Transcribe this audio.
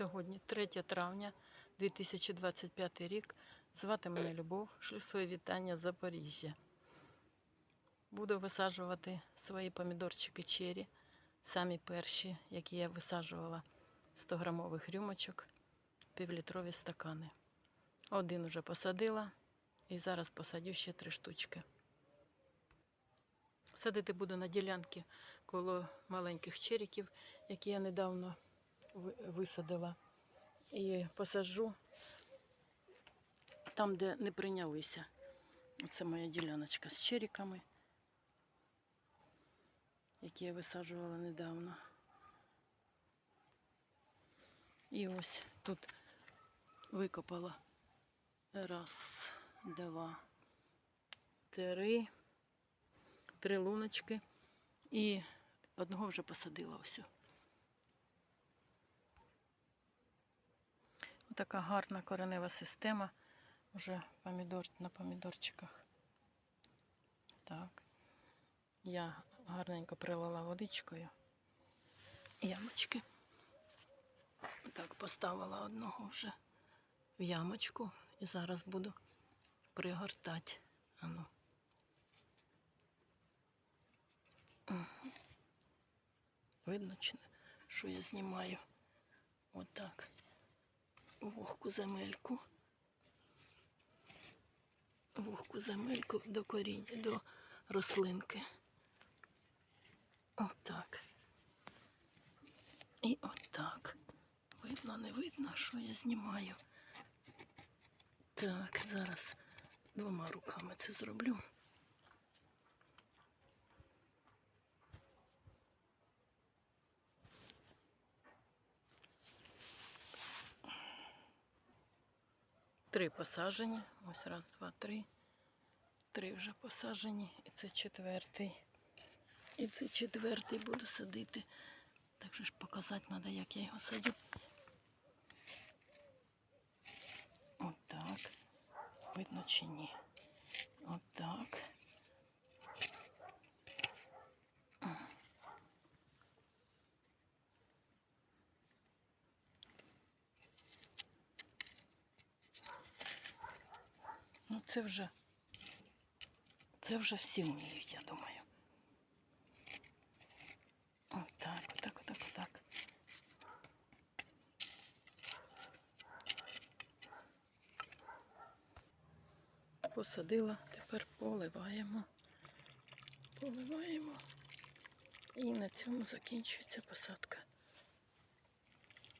Сьогодні 3 травня 2025 рік. Звати мене Любов, шлю своє вітання з Запоріжжя. Буду висаджувати свої помідорчики чері, самі перші, які я висаджувала 100 грамових рюмочок, півлітрові стакани. Один уже посадила і зараз посадю ще три штучки. Садити буду на ділянки коло маленьких черіків, які я недавно висадила. І посаджу там, де не прийнялися. Оце моя діляночка з черіками, які я висаджувала недавно. І ось тут викопала раз, два, три, три луночки. І одного вже посадила ось. Така гарна коренева система вже помідор, на помідорчиках. Так. Я гарненько прилила водичкою. Ямочки. Так, поставила одного вже в ямочку і зараз буду пригортати. Ану. Видно, чи не, що я знімаю? Вогку земельку. Вогку земельку до коріння, до рослинки. Отак. І отак. Видно, не видно, що я знімаю. Так, зараз двома руками це зроблю. Три посажені. Ось раз, два, три. Три вже посажені. І це четвертий. І це четвертий буду садити. Так що ж показати треба, як я його садю. Отак. Видно чи ні. Отак. Це вже. Це вже всі вміють, я думаю. Отак, отак, отак, отак. Посадила, тепер поливаємо. Поливаємо. І на цьому закінчується посадка.